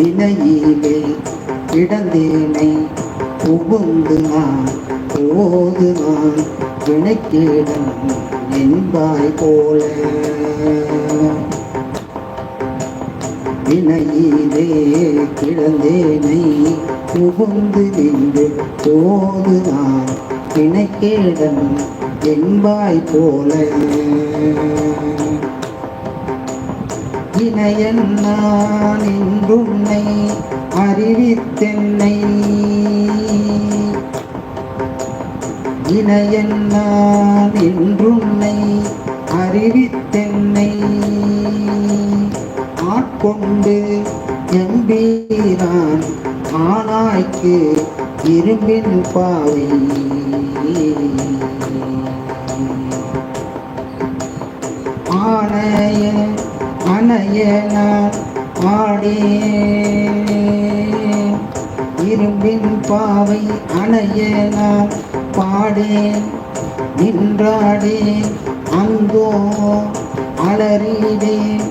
வினையிலே கிடந்தேனை புகுந்து நான் போது நான் வினைக்கிடம் என்பாய் போல. வினையிலே கிடந்தேனை புகுந்து நின்று போது நான் வினைக்கிடம் என்பாய் போல. இணையன் நான் என்றுன்னை அறிவித்தென்னை. இணையன் நான் என்றுன்னை அறிவித்தென்னை. ஆட்கொண்டு எம்பீரான் ஆனாய்க்கு இரும்பின் பாவி ஆணைய அணைய நான் ஆடேன் இரும்பின் பாவை அணைய நான் பாடேன் நின்றாடேன் அந்தோ அலறிடேன்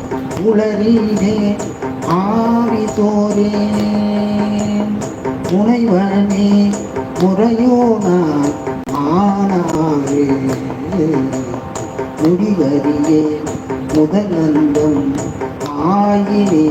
உளறிடேன் ஆவி தோரேன் முனைவனே முறையோ நான் ஆனாரே. முடிவறியே முதலந்தம் ஆயினே